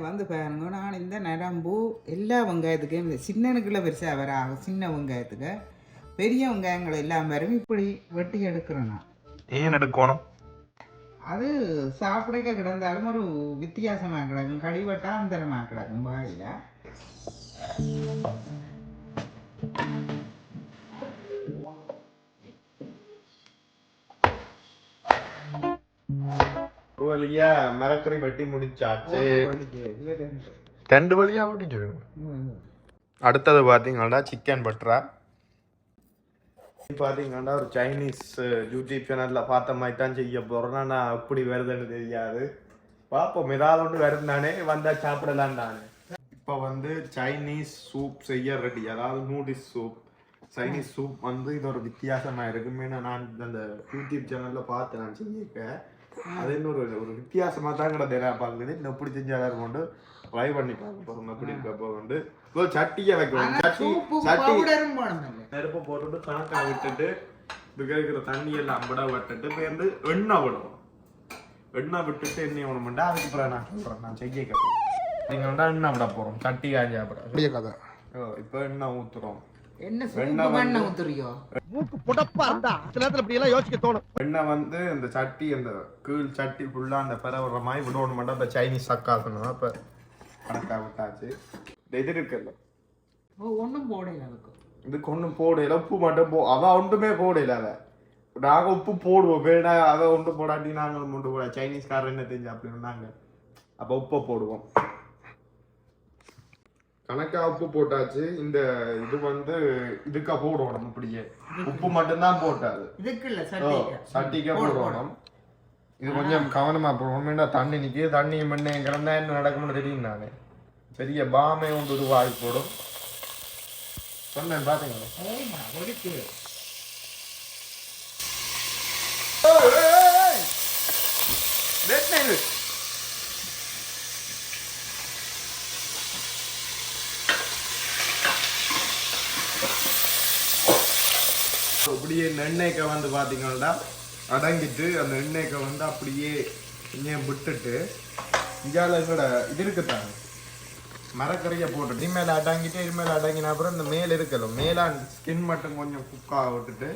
வந்து பாருங்க நான் இந்த நரம்பு எல்லா வெங்காயத்துக்கும் இந்த சின்னனுக்குள்ள பெருசாக வர ஆகும் சின்ன வெங்காயத்துக்கு. பெரிய வெங்காயங்கள் எல்லாம் வரும் இப்படி வெட்டி எடுக்கிறேன் நான். ஏன் எடுக்கணும்? அது சாப்பிடக்க கிடந்தாலும் ஒரு வித்தியாசமாக கிடக்கும் கடிவட்டா அந்தரமாக கிடக்கும் வாயில. வழியா மரக்கறி வெட்டி முடிச்சாச்சு. ரெண்டு வழியா வெட்டி அடுத்தது பார்த்தீங்கன்னா சிக்கன் பட்டரா பார்த்தீங்கன்னா ஒரு சைனீஸ் யூடியூப் சேனலில் பார்த்த மாதிரி தான் செய்ய போகிறேன்னா நான் எப்படி வருதுன்னு தெரியாது. பார்ப்போம். ஏதாவது ஒன்று வருந்தானே வந்தால் சாப்பிடலாம் நானே. இப்போ வந்து சைனீஸ் சூப் செய்ய ரெடி அதாவது நூடில்ஸ் சூப் சைனீஸ் சூப் வந்து இது ஒரு வித்தியாசமாக இருக்குமே நான் அந்த யூடியூப் சேனலில் பார்த்து நான் செய்யிருக்கேன் அது இன்னொரு ஒரு வித்தியாசமாக தான் கூட தெரிய பார்க்குது இன்னும் எப்படி செஞ்சாலும் கொண்டு ட்ரை பண்ணி பார்க்க போகிறோம் எப்படி இருக்க போகுது இப்போ சட்டியை வைக்கணும் சட்டி சட்டி. நெருப்பு போட்டுட்டு கணக்கா விட்டுட்டு இருக்கிற தண்ணி எல்லாம் அம்பட விட்டுட்டு வந்து எண்ணெய் விடணும். எண்ணெய் விட்டுட்டு எண்ணெய் விடணும்டா. அதுக்கு அப்புறம் நான் சொல்கிறேன் நான் செய்ய கேட்போம் நீங்கள் வந்து எண்ணெய் விட போகிறோம் சட்டி காஞ்சி அப்புறம். அப்படியே கதை. ஓ இப்போ எண்ணெய் ஊற்றுறோம் என்ன வெண்ணெய் சூப்பு பண்ண வந்து- ஊத்துறியோ? மூக்கு புடப்பா இருந்தா சில நேரத்துல இப்படி எல்லாம் யோசிக்க தோணும். எண்ணெய் வந்து இந்த சட்டி அந்த கீழ் சட்டி ஃபுல்லாக அந்த பெற விடுற மாதிரி விடணும் மட்டும். இப்போ சைனீஸ் சக்காசணும் இப்போ கணக்காக விட்டாச்சு இது இருக்குல்ல. ஓ ஒன்றும் இதுக்கு உப்பு மட்டும் போ அவ ஒன்றுமே போடல அவ. நாங்க உப்பு போடுவோம். வேணா அவ ஒன்று போடாட்டி நாங்களும் ஒன்று போட சைனீஸ்காரர் என்ன தெரிஞ்சு அப்படின்னு நாங்க. அப்ப உப்பை போடுவோம். கணக்கா உப்பு போட்டாச்சு. இந்த இது வந்து இதுக்கா போடணும் இப்படியே. உப்பு மட்டும்தான் போட்டாது. இதுக்கு இல்ல ஓ, சட்டிக்கு. போடணும் இது கொஞ்சம் கவனமா போடணும் தண்ணி நிற்கிது தண்ணி மண்ணே கிடந்தா என்ன நடக்கும்னு தெரியும் நானு. பெரிய பாமை ஒன்று உருவாகி போடும். சொன்னேன் பாத்தீங்களா? அப்படியே எண்ணெய்க்க வந்து பாத்தீங்கன்னா அடங்கிட்டு அந்த எண்ணெய்க்க வந்து அப்படியே கொஞ்சம் விட்டுட்டு இங்கால எங்களோட இது இருக்குத்தாங்க மரக்கறியை போட்டுட்டு இது மேலே அடங்கிட்டு இது மேலே அடங்கின அப்புறம் இந்த மேல் இருக்கணும். மேலா ஸ்கின் மட்டும் கொஞ்சம் குக்காக விட்டுட்டு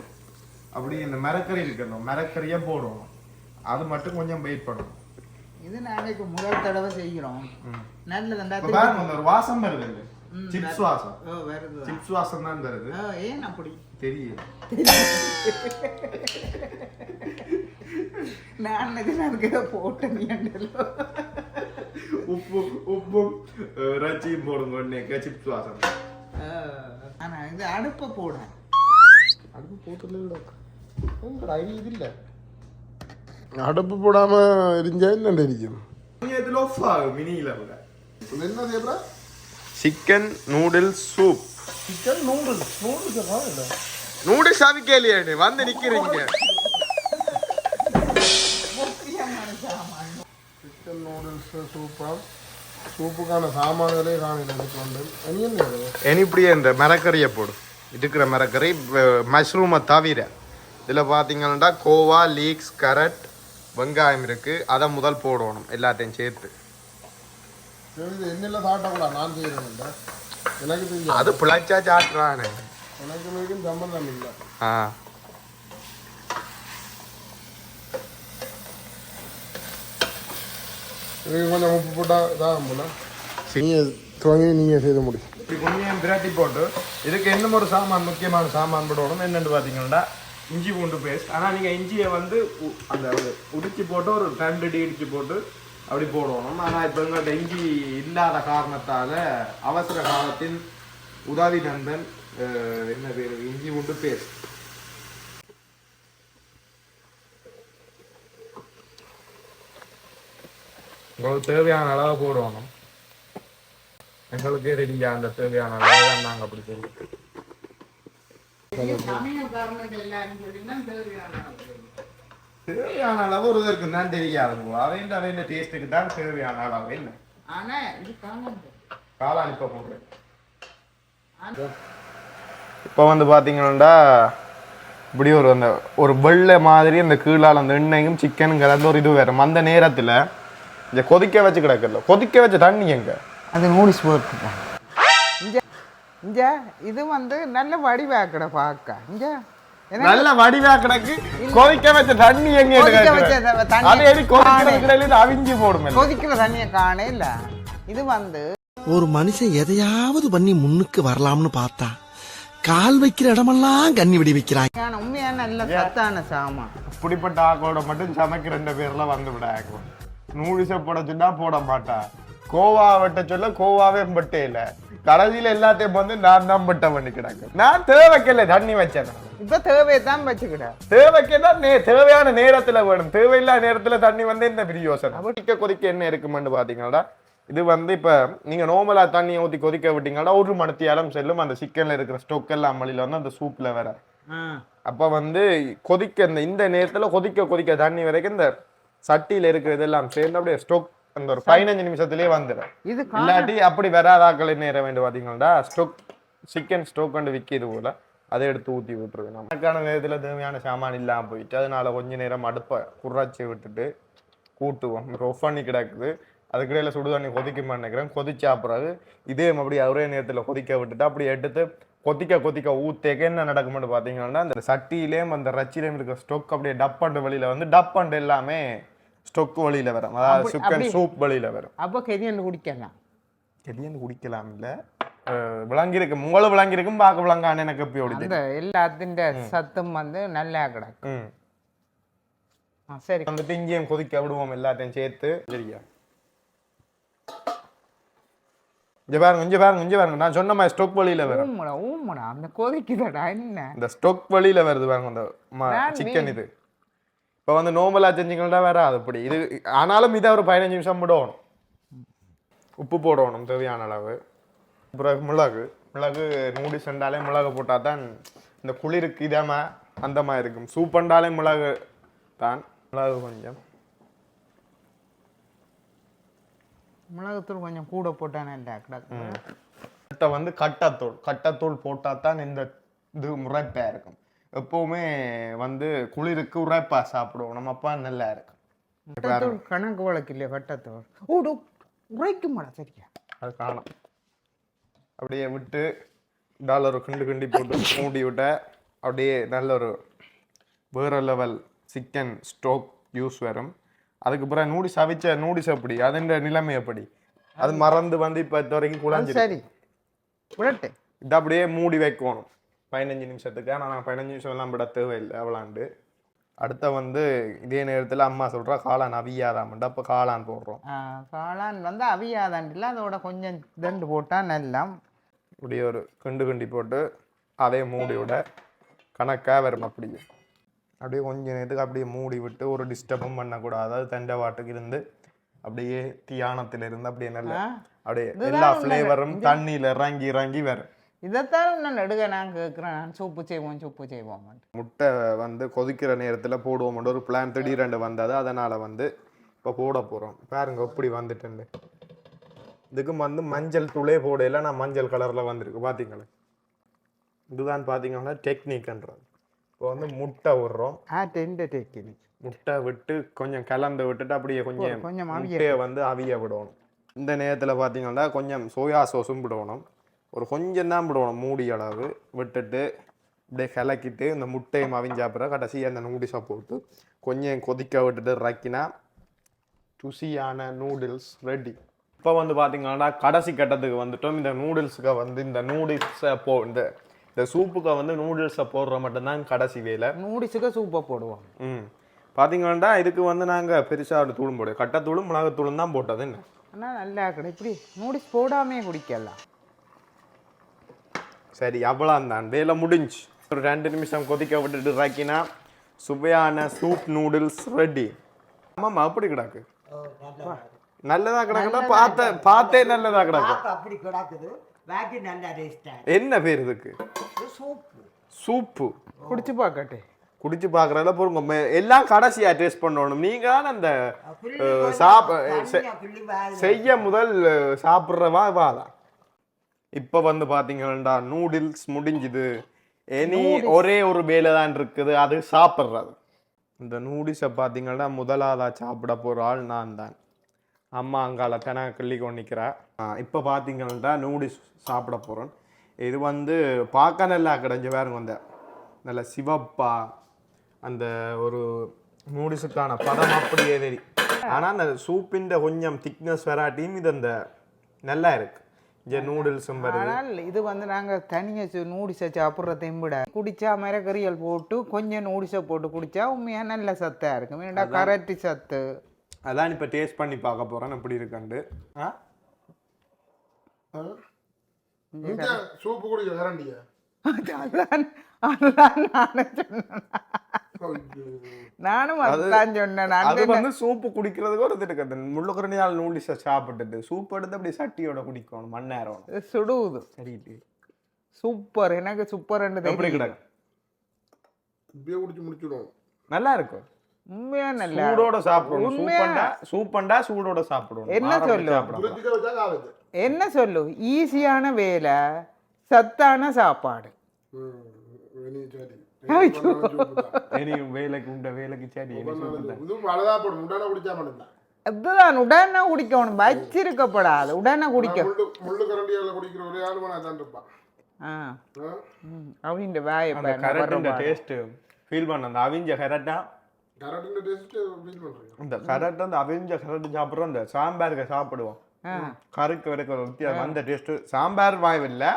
அப்படியே இந்த மரக்கறி இருக்கணும். மரக்கறியை போடணும். அது மட்டும் கொஞ்சம் வெயிட் பண்ணணும். இது நாங்க இப்ப முதல் தடவை செய்கிறோம். நல்லதுண்டா ஒரு வாசம் வருது. சிப்ஸ் வாசம். ஓ வருது சிப்ஸ் வாசம் தான் தருது. ஏன் அப்படி? தெரியல நான் போட்டேன்லோ உப்பு உப்பும் இறைச்சியும் போடுங்க உடனே சிப்ஸ் வாசம். ஆனா இது அடுப்பை போட. அடுப்பு போட்டு ஐடி இது இல்ல அடுப்பு போடாம என்ன எரிக்கும் இதில் ஆஃப் ஆகும் மினியில் கூட. Chicken noodles soup chicken noodles noodles இல்ல. நூடுல்ஸ் அவிக்கலையே வந்து நிக்கிறீங்க. சிக்கன் நூடுல்ஸ் சூப்பா சூப்புக்கான சாமான்களே காணல எனக்கு வந்து என்ன? இனி இப்படியே இந்த மரக்கறியை போடு. இருக்கிற மரக்கறி மஷ்ரூமை தவிர. இதில் பார்த்தீங்கன்னா கோவா லீக்ஸ் கரட் வெங்காயம் இருக்குது அதை முதல் போடணும் எல்லாத்தையும் சேர்த்து. சரி, இது என்னெல்லாம் சாப்பிட்டக்கூடாது நான் எனக்கு தெரியும் அது பிழைச்சா சாட்டுறானே எனக்கு இதுக்கும் சம்பந்தம் இல்லை. ஆ. இதுக்கு கொஞ்சம் உப்பு போட்டா இதாகும் போல. நீங்கள் துவங்கி நீங்கள் செய்த முடியும் இப்படி கொஞ்சம் பிரட்டி போட்டு இதுக்கு இன்னும் ஒரு சாமான் முக்கியமான சாமான் போடணும் என்னென்னு பார்த்தீங்கன்னா இஞ்சி பூண்டு பேஸ்ட் ஆனால் நீங்கள் இஞ்சியை வந்து அந்த ஒரு உடிச்சு போட்டு ஒரு ரெண்டு இடிச்சு போட்டு அப்படி போடணும். ஆனால் இப்போ எங்கள்கிட்ட இஞ்சி இல்லாத காரணத்தால் அவசர காலத்தில் உதவி நந்தன் அஹ், என்ன பேர்? இஞ்சி பூண்டு பேஸ்ட் உங்களுக்கு தேவையான அளவு போடணும். எங்களுக்கே ரெடியா அந்த தேவையான அளவு தான் நாங்கள் அப்படி சொல்லினா தேவையான அளவு. ஒரு இதற்கு தான் தெரியாது அவைண்ட அவைண்ட டேஸ்ட்டுக்கு தான் தேவையான அளவு. என்ன? ஆனா இது காலம் காளான் இப்போ போடுறேன். இப்போ வந்து பார்த்தீங்கன்னா இப்படி ஒரு அந்த ஒரு வெள்ளை மாதிரி அந்த கீழால் அந்த எண்ணெயும் சிக்கனும் கலந்து ஒரு இது வரும் அந்த நேரத்தில் இந்த கொதிக்க வச்சு கிடக்கல கொதிக்க வச்ச தண்ணி எங்க? அது நூடிஸ் போட்டுட்டேன். இங்க இங்க இது வந்து நல்ல வடிவாக்கட பார்க்க இங்க நல்ல வடிவா கிடக்கு. கொதிக்க வச்ச தண்ணி எங்க அது கொதிக்கிற அவிஞ்சு போடுமே? கொதிக்கிற தண்ணியை காணே இல்ல. இது வந்து ஒரு மனுஷன் எதையாவது பண்ணி முன்னுக்கு வரலாம்னு பார்த்தா கால் வைக்கிற இடமெல்லாம் கண்ணி விடி வைக்கிறாங்க. உண்மையான நல்ல சத்தான சாமான் இப்படிப்பட்ட ஆக்களோட மட்டும் சமைக்கிற ரெண்டு பேர்ல வந்து விடாக்கும் நூடுல்ஸை போட சொன்னா போட மாட்டா. கோவா வெட்ட சொல்ல கோவாவே பட்டே இல்ல. கடைசியில எல்லாத்தையும் வந்து நான் தான் பட்ட பண்ணி கிடக்கு. நான் தேவைக்கல தண்ணி வச்சேன். இப்ப தேவையை தான் வச்சுக்கிட. தேவைக்குன்னா நே தேவையான நேரத்துல வேணும். தேவையில்லாத நேரத்துல தண்ணி வந்து என்ன பிரியோசனம் கொதிக்க கொதிக்க என்ன இருக்குமென்னு பாத்தீங்கன்னா இது வந்து இப்ப நீங்க நார்மலா தண்ணியை ஊத்தி கொதிக்க விட்டீங்கன்னா ஒரு மணித்தியாலம் செல்லும் அந்த சிக்கன்ல இருக்கிற ஸ்டொக் எல்லாம் மளியில வந்து அந்த சூப்ல வர அப்ப வந்து கொதிக்க இந்த இந்த நேரத்துல கொதிக்க கொதிக்க தண்ணி வரைக்கும் இந்த சட்டியில இருக்கிறது எல்லாம் சேர்ந்து அப்படியே ஸ்டொக் அந்த ஒரு பதினஞ்சு நிமிஷத்துலயே வந்துடும் இது இல்லாட்டி அப்படி வராதாக்கள் என்ன நேரம் வேண்டும் பாத்தீங்கன்னா ஸ்டொக் சிக்கன் ஸ்டோக் கொண்டு விற்கிது போல. அதை எடுத்து ஊத்தி விட்டுருது நம்ம. எனக்கான நேரத்துல தேவையான சாமான் இல்லாம போயிட்டு அதனால கொஞ்ச நேரம் அடுப்பை குறைச்சி விட்டுட்டு கூட்டுவோம். ஒஃப் பண்ணி கிடக்குது. அதுக்கிடையில சுடு தண்ணி கொதிக்குமா நினைக்கிறேன். கொதிச்சா பிறகு இதே அப்படி ஒரே நேரத்துல கொதிக்க விட்டுட்டு அப்படி எடுத்து கொதிக்க கொதிக்க ஊத்தேக்க என்ன நடக்கும்னு பாத்தீங்கன்னா அந்த சட்டியிலேயும் அந்த ரச்சிலையும் இருக்கிற ஸ்டொக் அப்படியே டப் அண்டு வெளியில வந்து டப் அண்டு எல்லாமே ஸ்டொக் வழியில வரும். அதாவது சிக்கன் சூப் வழியில வரும். அப்போ கெதியன் குடிக்கலாம் கெதியன்னு குடிக்கலாம் இல்ல. அஹ் விளங்கியிருக்கு உங்களை விளங்கியிருக்கும் பார்க்க விளங்கான்னு எனக்கு எப்படி ஓடி அந்த எல்லாத்தின் சத்தும் வந்து நல்லா கிடக்கு. ம். ஆ, சரி. வந்துட்டு இங்கேயும் கொதிக்க விடுவோம் எல்லாத்தையும் சேர்த்து. சரியா. இங்க பாருங்க இங்க பாருங்க இங்க பாருங்க. நான் சொன்ன மாதிரி ஸ்டொக் வழியில வரும். ஊமுடா ஊமுடா அந்த கொதிக்குதடா என்ன? இந்த ஸ்டொக் வழியில வருது பாருங்க அந்த சிக்கன் இது. இப்போ வந்து நோமலா செஞ்சுங்கன்னா வராது அப்படி. இது ஆனாலும் இதை ஒரு பதினஞ்சு நிமிஷம் விடணும் உப்பு போடணும் தேவையான அளவு. பிறகு மிளகு. மிளகு நூடி செண்டாலே மிளகு போட்டால் தான் இந்த குளிருக்கு இதமா அந்த மாதிரி இருக்கும். சூப்பண்டாலே மிளகு தான். மிளகு கொஞ்சம். மிளகுத்தூள் கொஞ்சம் கூட போட்டா நல்லா கிடக்கு அடுத்த வந்து கட்டத்தூள். கட்டத்தூள் போட்டால் தான் இந்த இது உரைப்பா இருக்கும். எப்பவுமே வந்து குளிருக்கு உரைப்பா சாப்பிடுவோம். நம்ம அப்பா நல்லா இருக்கும் கணக்கு வழக்கு இல்லையா கட்டத்தூள் ஓடு உரைக்குமாடா சரியா? அது காணும். அப்படியே விட்டு டாலர் கிண்டு கிண்டி போட்டு மூடி விட்ட அப்படியே நல்ல ஒரு வேற லெவல் சிக்கன் ஸ்டோக் யூஸ் வரும். அதுக்கு பிறகு நூடிஸ் அவிச்ச நூடிஸ் எப்படி? அதன் நிலைமை எப்படி? அது மறந்து வந்து இப்போ இது வரைக்கும் குழஞ்சிருக்கு. சரி. விடட்டு இது அப்படியே மூடி வைக்கணும். பதினஞ்சு நிமிஷத்துக்கு. ஆனால் நான் பதினஞ்சு நிமிஷம் எல்லாம் விட தேவையில்லை அவ்வளாண்டு. அடுத்த வந்து இதே நேரத்தில் அம்மா சொல்கிறா காளான் அவியாதாமண்டு. அப்போ காளான் போடுறோம். காளான் வந்து அவியாதாண்டில் அதோட கொஞ்சம் தண்டு போட்டா நல்லா இப்படி ஒரு கிண்டு கிண்டி போட்டு அதே மூடி விட கணக்காக வரும் அப்படியே. அப்படியே கொஞ்ச நேரத்துக்கு அப்படியே மூடி விட்டு ஒரு டிஸ்டர்பும் பண்ணக்கூடாது. அதாவது தண்டை வாட்டுக்கு இருந்து அப்படியே தியானத்துல இருந்து அப்படியே நல்ல. அப்படியே எல்லா. ஃப்ளேவரும் தண்ணியில் இறங்கி இறங்கி வரும். இதைத்தான் நான் நடுக நான் கேட்குறேன். நான் சூப்பு செய்வோம் சூப்பு செய்வோம் முட்டை வந்து கொதிக்கிற நேரத்தில் போடுவோம் ஒரு பிளான் திடீரெண்டு வந்தது. அதனால் வந்து இப்போ போட போகிறோம் பாருங்க எப்படி வந்துட்டுன்னு. இதுக்கும் வந்து மஞ்சள் தூளே போடையில நான் மஞ்சள் கலரில் வந்திருக்கு. பார்த்தீங்களா இதுதான் பார்த்தீங்கன்னா டெக்னிக்ன்றது இப்போ வந்து முட்டை விடுறோம். டேக்கினி முட்டை விட்டு கொஞ்சம் கலந்து விட்டுட்டு அப்படியே கொஞ்சம் கொஞ்சம் முட்டையை வந்து அவிய விடணும். இந்த நேரத்தில் பார்த்தீங்கன்னா கொஞ்சம் சோயா சோஸும் விடணும். ஒரு கொஞ்சம் தான் விடணும் மூடி அளவு. விட்டுட்டு அப்படியே கலக்கிட்டு இந்த முட்டையும் அவிஞ்ச அப்புறம் கடைசி அந்த நூடில்ஸை போட்டு கொஞ்சம் கொதிக்க விட்டுட்டு இறக்கினா ருசியான நூடுல்ஸ் ரெடி இப்போ வந்து பார்த்தீங்கன்னா கடைசி கட்டத்துக்கு வந்துட்டோம். இந்த நூடுல்ஸுக்கு வந்து இந்த நூடுல்ஸை போ இந்த இந்த சூப்புக்கு வந்து நூடுல்ஸை போடுற மட்டும்தான் கடைசி வேலை. நூடிஸுக்கு சூப்பை போடுவோம். ம். பார்த்தீங்கன்னா இதுக்கு வந்து நாங்கள் பெருசாக ஒரு தூளும் போடு கட்டத்தூளும் மிளகுத்தூளும் தான் போட்டது என்ன? ஆனால் நல்லா கிடை இப்படி நூடிஸ் போடாமே குடிக்கலாம். சரி அவ்வளோந்தான் வேலை முடிஞ்சு. ஒரு ரெண்டு நிமிஷம் கொதிக்க விட்டுட்டு இறக்கினா சுவையான சூப் நூடுல்ஸ் ரெடி ஆமாம்மா அப்படி கிடக்கு. நல்லதா கிடக்குன்னா பார்த்த பார்த்தே நல்லதா கிடக்கும் அப்படி கிடக்குது. என்ன பேர் இதுக்கு? சூப்பு சூப்பு குடிச்சு பார்க்கட்டு. குடிச்சு பார்க்குறதுல பொறுங்க. எல்லாம் கடைசியா டேஸ்ட் பண்ணணும். நீங்க தான் அந்த சாப் செய்ய முதல் சாப்பிட்றவா வாதான் இப்போ வந்து பார்த்தீங்கன்னா நூடுல்ஸ் முடிஞ்சுது. இனி ஒரே ஒரு வேலை தான் இருக்குது அது சாப்பிட்றது. இந்த நூடிஸை பார்த்தீங்கன்னா முதலாவதா சாப்பிட போகிற ஆள் நான் தான். அம்மா அங்கால தென கிள்ளி கொண்டிக்கிறா இப்போ பார்த்தீங்கன்னா நூடிஸ் சாப்பிட போகிறோம் இது வந்து பார்க்க நல்லா கிடைஞ்ச பாருங்க அந்த நல்ல சிவப்பா அந்த ஒரு நூடிஸுக்கான படம் அப்படியே தெரி ஆனால் அந்த சூப்பின் கொஞ்சம் திக்னஸ் வராட்டியும் இது அந்த நல்லா இருக்கு. இங்கே நூடுல்ஸும் வருது. ஆனால் இது வந்து நாங்கள் தனியாக நூடிசை சாப்பிட்றதையும் விட குடிச்சா மிரக்கறியல் போட்டு கொஞ்சம் நூடிசை போட்டு குடிச்சா உண்மையாக நல்ல சத்தாக இருக்கும். ஏன்டா கரட்டி சத்து. அதான் இப்போ டேஸ்ட் பண்ணி பார்க்க போகிறேன் எப்படி இருக்குண்டு ஆ? சூப்பு குடிக்க கரண்டிய? அதுதான் அதுதான் நானும் சொன்னேன். நானும் அதுதான் சொன்னேன். அது நான் வந்து சூப்பு குடிக்கிறதுக்கு ஒரு இது இருக்குது முள்ளுக்குறணியால் நூடிஸை சாப்பிட்டுட்டு சூப் எடுத்து அப்படி சட்டியோட குடிக்கணும் மண்ணேறணும் சுடுவுது. சரிட்டு. சூப்பர். எனக்கு சூப்பர் எப்படி கிடக்கு? இப்பயே குடிச்சு முடிச்சிடுவோம் நல்லா இருக்கும். உண்மையா நல்ல சூடோட சாப்பிடணும். உண்மையா? சூப்பண்டா சூப்பண்டா சூடோட சாப்பிடணும். என்ன சொல்லு? என்ன சொல்லு? ஈஸியான வேலை சத்தான சாப்பாடு. அதுதான் உடனே குடிக்கணும். வச்சிருக்கப்படாது. உடனே குடிக்க. முள்ளு கரண்டியால குடிக்கிற ஒரே ஆள் மனா தான் இருப்பான். ஆ. ஆ? ம், அப்படின்ற வாயை அந்த பாருங்க, கரட்டின் வர்ற பாரு. டேஸ்ட் ஃபீல் பண்ண. அந்த அவிஞ்ச கரட்டா கரண்டின் டேஸ்ட் ஃபீல் பண்றீங்க. இந்த கரட் அந்த அவிஞ்ச கரட்டு சாப்பிட்றோம். அந்த சாம்பாருக்கு சாப்பிடுவோம். கருக்கு வரைக்கும் வித்தியாசம். அந்த டேஸ்ட் சாம்பார் வாய்வில்லை.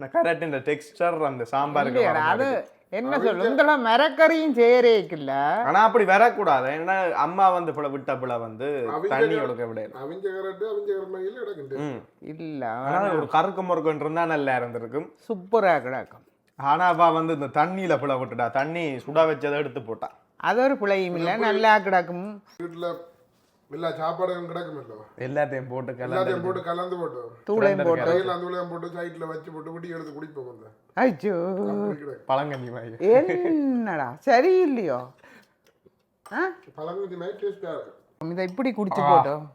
இந்த கரட் இந்த டெக்ஸ்டர் அந்த சாம்பாருக்கு அது. என்ன சொல்லு உங்களாம் மரக்கறியும் சேரேக்கில்ல ஆனா அப்படி வரக்கூடாது. ஏன்னா அம்மா வந்து புல விட்ட புல வந்து தண்ணி கர- ஒடுக்க விட அவிஞ்ச கரண்டு அவிஞ்ச கரண்டியில் கிடக்குண்டு. ம். இல்ல. ஆனா ஒரு கருக்கு முறுக்குன்னு இருந்தா நல்லா இருந்திருக்கும். சூப்பரா கிடக்கும். ஆனா அவ வந்து இந்த தண்ணியில புல விட்டுட்டா தண்ணி சுட வச்சதை எடுத்து போட்டா. அது ஒரு பிள்ளையும் இல்ல நல்லா கிடக்கும். வீட்டுல எல்லா சாப்பாடும் கிடக்கும் இல்லோ எல்லாத்தையும் போட்டு எல்லாத்தையும் கலந்து போட்டு கலந்து போட்டு. தூளையும் போட்டு. கையில் அந்த உலகம் போட்டு சைட்ல வச்சு போட்டு விட்டி எடுத்து குடிப்போம் கொஞ்சம் ஐயோ. பழங்கஞ்சி மாதிரி. என்னடா சரியில்லையோ? ஆ? பழங்குடி நைட் டேஸ்டா இருக்கு. இதை இப்படி குடிச்சு போட்டோம்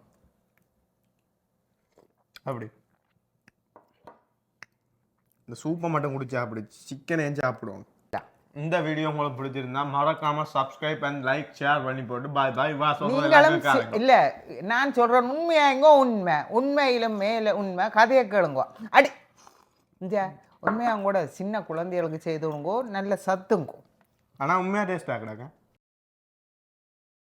அப்படி. இந்த சூப்பை மட்டும் குடிச்சா அப்படி சிக்கனையும் சாப்பிடுவோம் இந்த வீடியோ உங்களுக்கு பிடிச்சிருந்தா மறக்காம சப்ஸ்கிரைப் அண்ட் லைக் ஷேர் பண்ணி போட்டு பாய் பாய் வா நீங்களும் இல்ல நான் சொல்றேன் உண்மையா எங்கோ உண்மை. உண்மையிலும் மேல உண்மை. கதையை கேளுங்க. அடி. இந்த உண்மையா கூட சின்ன குழந்தைகளுக்கு செய்துங்கோ நல்ல சத்துங்கோ. ஆனா உண்மையா டேஸ்டா கிடக்க?